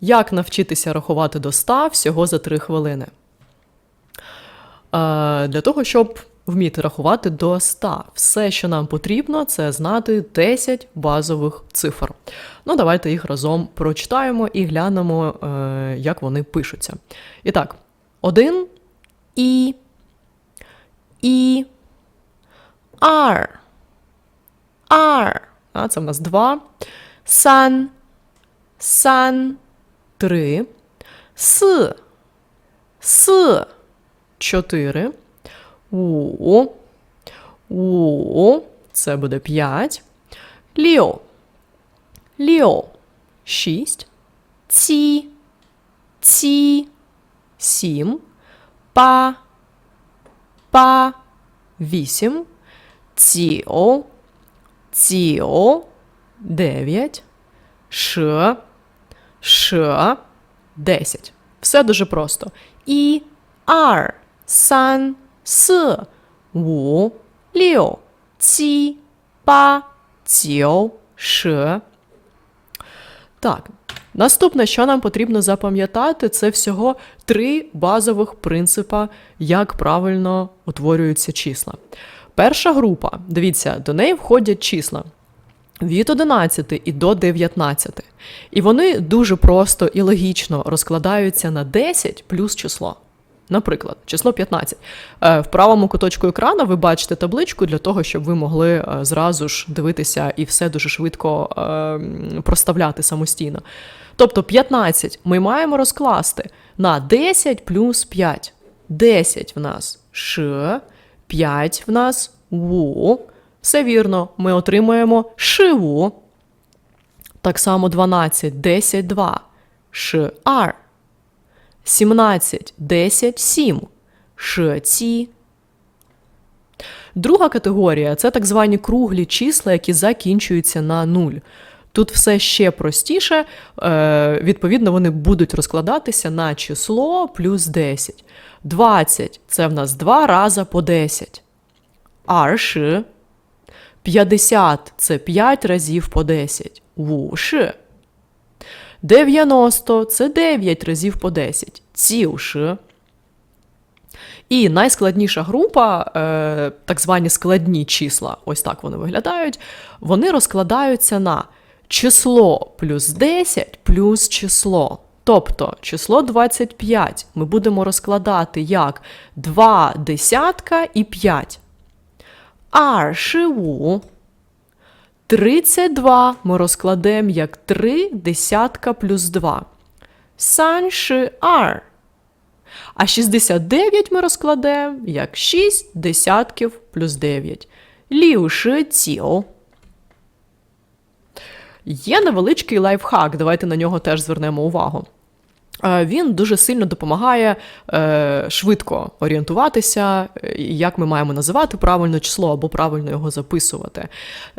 Як навчитися рахувати до 100 всього за 3 хвилини? Е, Для того, щоб вміти рахувати до 100, все, що нам потрібно, це знати 10 базових цифр. Ну, давайте їх разом прочитаємо і глянемо, е, як вони пишуться. І так, 1 і, і, R, R, а це в нас 2, сан, сан, 3, с, с, 4, у, у, це буде 5, ліо, ліо, 6, ці, ці, 7, па, па, 8, ціо, ціо, 9, ш, ш, 10. Все дуже просто. І, ар, сан, с, у, ліо, ці, па, ціо, ш. Так, наступне, що нам потрібно запам'ятати, це всього три базових принципа, як правильно утворюються числа. Перша група, дивіться, до неї входять числа від 11 і до 19. І вони дуже просто і логічно розкладаються на 10 плюс число. Наприклад, число 15. Е, В правому куточку екрану ви бачите табличку для того, щоб ви могли е, зразу ж дивитися і все дуже швидко е, проставляти самостійно. Тобто 15 ми маємо розкласти на 10 плюс 5. 10 в нас ш, 5 в нас ву. Все вірно, ми отримаємо шиву. Так само 12, 10, 2. Ш, ар. 17, 10, 7. Ш, ці. Друга категорія це так звані круглі числа, які закінчуються на 0. Тут все ще простіше, е, відповідно, вони будуть розкладатися на число плюс 10. 20 це в нас 2 рази по 10. Арши. 50 це 5 разів по 10. Вуши. 90 це 9 разів по 10. Цівши. І найскладніша група, е, так звані складні числа, ось так вони виглядають, вони розкладаються на число плюс 10 плюс число. Тобто число 25 ми будемо розкладати як 2 десятка і 5. Ар шиву. 32 ми розкладемо як 3 десятка плюс 2. Санши ар. А 69 ми розкладемо як 6 десятків плюс 9. Ліуши ціо. Є невеличкий лайфхак. Давайте на нього теж звернемо увагу. Е, Він дуже сильно допомагає е, швидко орієнтуватися, е, як ми маємо називати правильно число або правильно його записувати.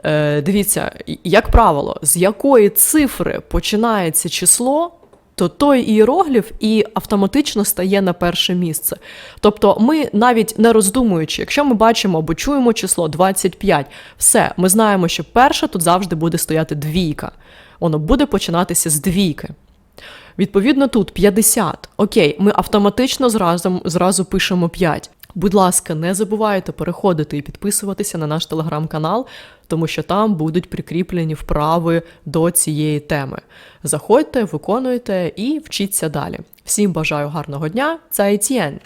Е, Дивіться, як правило, з якої цифри починається число, то той іерогліф і автоматично стає на перше місце. Тобто, ми навіть не роздумуючи, якщо ми бачимо або чуємо число 25, все, ми знаємо, що перша тут завжди буде стояти двійка. Воно буде починатися з двійки. Відповідно, тут 50. Окей, ми автоматично зразу, зразу пишемо 5. Будь ласка, не забувайте переходити і підписуватися на наш телеграм-канал, тому що там будуть прикріплені вправи до цієї теми. Заходьте, виконуйте і вчіться далі. Всім бажаю гарного дня. Це Етьєн!